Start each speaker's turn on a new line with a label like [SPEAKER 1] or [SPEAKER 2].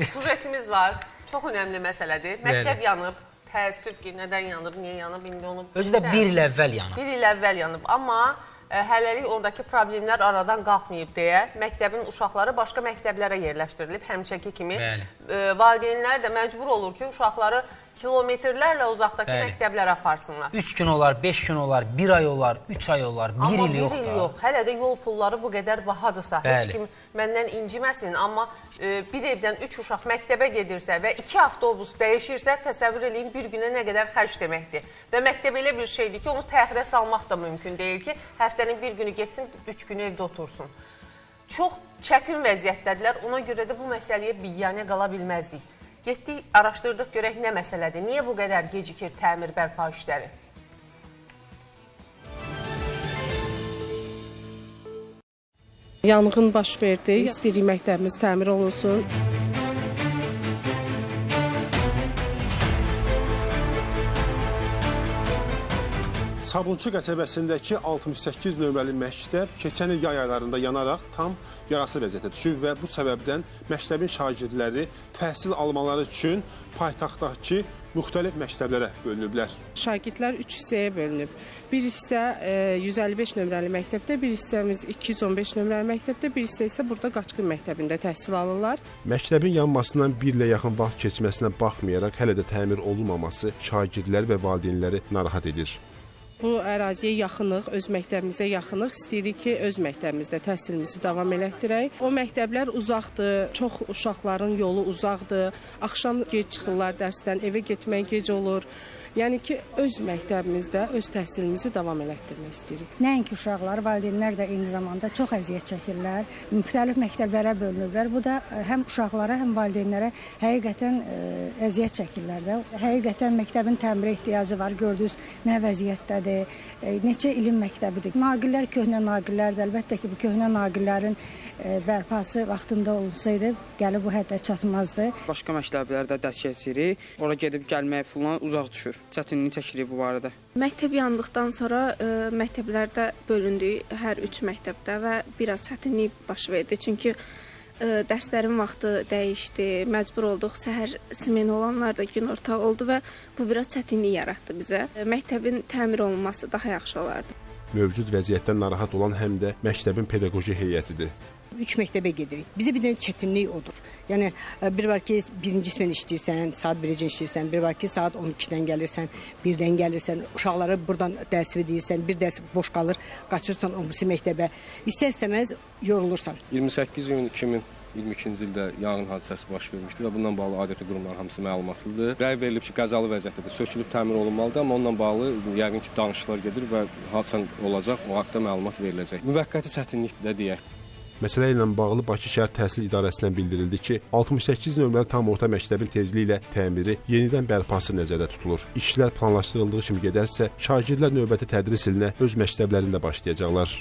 [SPEAKER 1] Sujetimiz var. Çox önəmli məsələdir. Məktəb yanıb. Təəssüf ki, nədən yanıb, niyə yanıb, indi onu
[SPEAKER 2] Özü də
[SPEAKER 1] bilmirəm.
[SPEAKER 2] bir il əvvəl yanıb.
[SPEAKER 1] Bir il əvvəl yanıb, amma ə, hələlik oradakı problemlər aradan qalxmayıb deyə məktəbin uşaqları başqa məktəblərə yerləşdirilib həmişəki kimi.
[SPEAKER 2] Bəli.
[SPEAKER 1] Ə, Valideynlər də məcbur olur ki, uşaqları kilometrlərlə uzaqdakı
[SPEAKER 2] Bəli.
[SPEAKER 1] məktəblərə aparsınlar.
[SPEAKER 2] 3 gün olar, 5 gün olar, 1 ay olar, 3 ay olar, 1
[SPEAKER 1] Amma
[SPEAKER 2] il yox da.
[SPEAKER 1] yox. Hələ də yol pulları bu qədər bahadırsa,
[SPEAKER 2] Bəli.
[SPEAKER 1] heç kim məndən inciməsin, amma e, bir evdən 3 uşaq məktəbə gedirsə və 2 avtobus dəyişirsə, təsəvvür eləyin bir günə nə qədər xərc deməkdir. Və məktəb elə bir şeydir ki, onu təxirə salmaq da mümkün deyil ki, həftənin bir günü getsin, 3 günü evdə otursun. Çox çətin vəziyyətdədirlər. Ona görə də bu məsələyə biganə qala bilməzdik. Getdik, araşdırdıq, görək nə məsələdir. Niyə bu qədər gecikir təmir bərpa işləri?
[SPEAKER 3] Yanğın baş verdi. İstəyirik məktəbimiz təmir olunsun.
[SPEAKER 4] Sabunçu qəsəbəsindəki 68 nömrəli məktəb keçən il yay aylarında yanaraq tam yararsız vəziyyətə düşüb və bu səbəbdən məktəbin şagirdləri təhsil almaları üçün paytaxtdakı müxtəlif məktəblərə bölünüblər.
[SPEAKER 3] Şagirdlər 3 hissəyə bölünüb. Bir hissə e, 155 nömrəli məktəbdə, bir hissəmiz 215 nömrəli məktəbdə, bir hissə isə burada Qaçqın məktəbində təhsil alırlar.
[SPEAKER 4] Məktəbin yanmasından bir ilə yaxın vaxt keçməsinə baxmayaraq hələ də təmir olunmaması şagirdlər və valideynləri narahat edir.
[SPEAKER 3] Bu əraziyə yaxınıq, öz məktəbimizə yaxınıq. İstəyirik ki, öz məktəbimizdə təhsilimizi davam elətdirək. O məktəblər uzaqdır, çox uşaqların yolu uzaqdır. Axşam gec çıxırlar dərsdən, evə getmək gec olur. Yəni ki, öz məktəbimizdə öz təhsilimizi davam elətdirmək istəyirik.
[SPEAKER 5] Nəinki uşaqlar, valideynlər də eyni zamanda çox əziyyət çəkirlər. Müxtəlif məktəblərə bölünüblər. Bu da ə, həm uşaqlara, həm valideynlərə həqiqətən ə, əziyyət çəkirlər də. Həqiqətən məktəbin təmirə ehtiyacı var. Gördünüz nə vəziyyətdədir. Ə, Neçə ilin məktəbidir. Naqillər köhnə naqillərdir. Əlbəttə ki, bu köhnə naqillərin bərpası vaxtında olsaydı, gəlib bu həddə çatmazdı.
[SPEAKER 6] Başqa məktəblərdə dərs keçirik. Ora gedib gəlmək falan uzaq düşür. Çətinlik çəkirik bu barədə.
[SPEAKER 7] Məktəb yandıqdan sonra ə, məktəblərdə bölündük hər 3 məktəbdə və biraz çətinlik baş verdi. Çünki ə, dərslərin vaxtı dəyişdi. Məcbur olduq səhər smen olanlar da günorta oldu və bu biraz çətinlik yaratdı bizə. Ə, Məktəbin təmir olunması daha yaxşı olardı.
[SPEAKER 4] Mövcud vəziyyətdən narahat olan həm də məktəbin pedaqoji heyətidir.
[SPEAKER 8] Üç məktəbə gedirik. Bizə bir dənə çətinlik odur. Yəni e, bir var ki, birinci smen işləyirsən, saat 1-cə işləyirsən, bir var ki, saat 12-dən gəlirsən, 1-dən gəlirsən, uşaqları burdan dərs verirsən, bir dərs boş qalır, qaçırsan birisi məktəbə. İstər-istəməz yorulursan.
[SPEAKER 9] 28 iyun 2022-ci ildə yanğın hadisəsi baş vermişdi və bununla bağlı aidiyyatlı qurumların hamısı məlumatlıdır. Rəy verilib ki, qəzalı vəziyyətdədir, sökülüb təmir olunmalıdır, amma onunla bağlı yəqin ki, danışıqlar gedir və hadisə olacaq, o haqqda məlumat veriləcək. Müvəqqəti çətinlik də deyək.
[SPEAKER 4] Məsələ ilə bağlı Bakı şəhər təhsil idarəsindən bildirildi ki, 68 nömrəli tam orta məktəbin tezliyi ilə təmiri yenidən bərpası nəzərdə tutulur. İşlər planlaşdırıldığı kimi gedərsə, şagirdlər növbəti tədris ilinə öz məktəblərində başlayacaqlar.